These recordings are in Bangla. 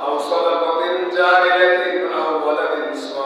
أو صدقة جارية أو ولد صالح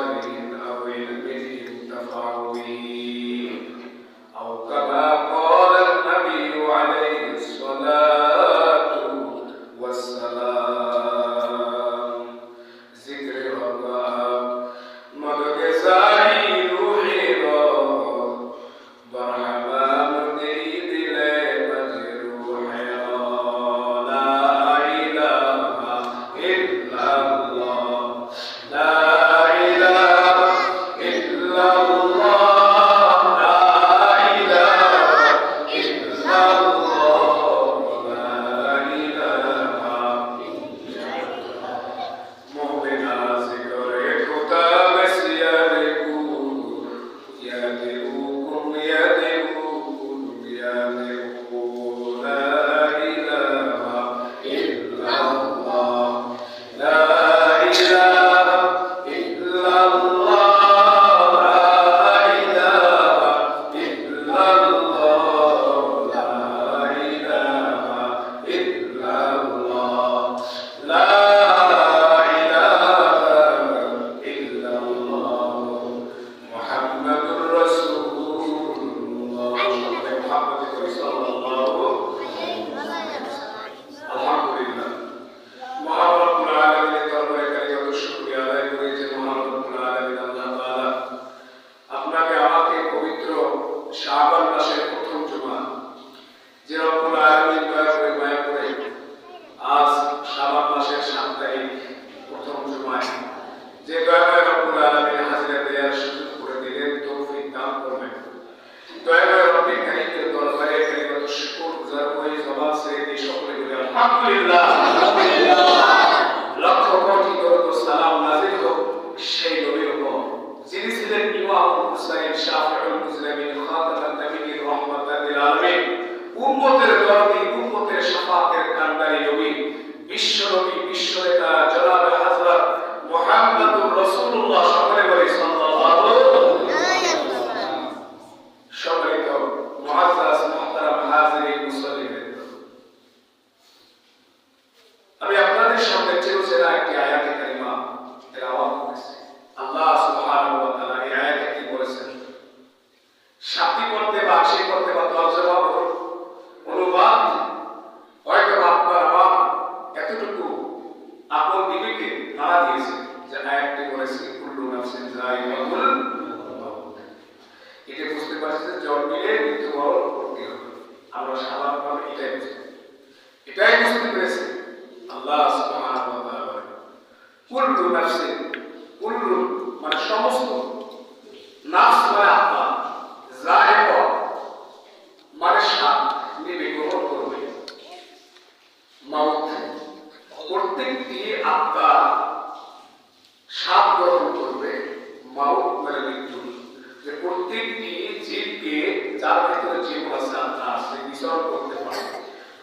প্রত্যেকটি জীবকে যার ভিতরে জীব আছে আল্লাহ সে বিচরণ করতে পারে।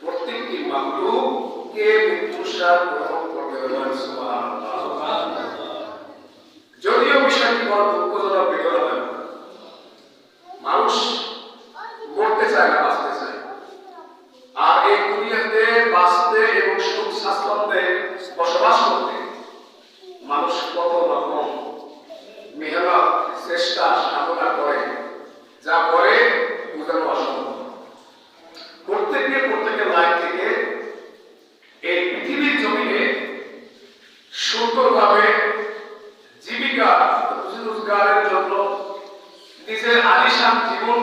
প্রত্যেকটি মাকলুককে মৃত্যুর গ্রহণ করতে যদিও বিষয়টি বড় দুঃখজনক বিগত হয়। মানুষ মরতে চায় না, বাঁচতে চায়। আর এই দুনিয়াতে বাঁচতে এবং সুখ স্বাচ্ছন্দ্যে বসবাস করতে মানুষ কত রকম মেহনত, চেষ্টা সুন্দরভাবে জীবিকা রোজগারের জন্য নিজের আলিশান জীবন,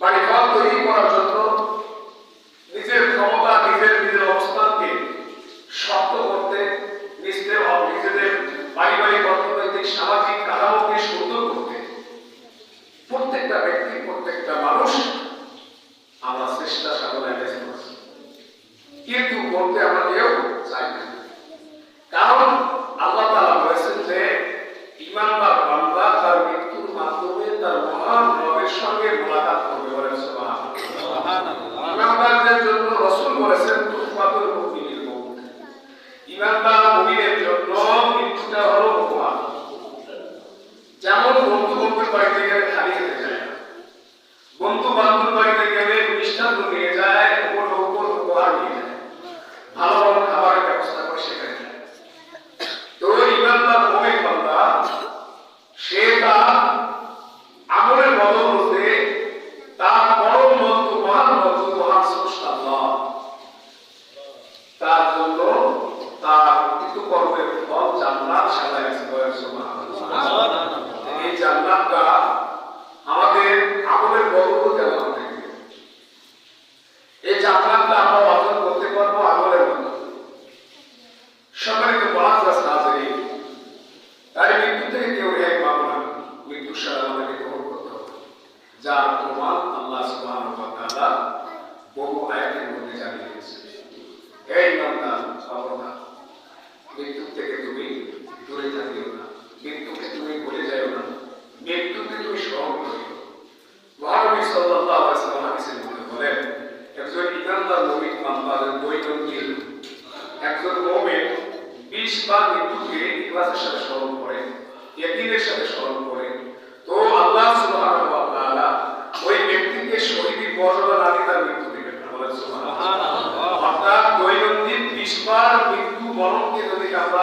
বাড়িঘর তৈরি করার জন্য নিজের ক্ষমতা, নিজের নিজের অবস্থানকে শক্ত করতে নিজেদের নিজেদের পারিবারিক, অর্থনৈতিক, সামাজিক কাঠামোকে সুন্দর করতে প্রত্যেকটা ব্যক্তি, প্রত্যেকটা মানুষ আমরা চেষ্টা সাধনায় ব্যস্ত আছি। কিন্তু করতে আমরা কেউ চাই না। Remember সাথে স্মরণ করে ইয়াকিনের সাথে স্মরণ করে। তো আল্লাহ সুবহানাহু ওয়া তাআলা ওই ব্যক্তিকে শহীদের মর্যাদা না দিয়ে তার মৃত্যু দিবেন। বলেন সুবহানাল্লাহ। অর্থাৎ দৈনন্দিন বিশবার মৃত্যু বরণকে যদি আমরা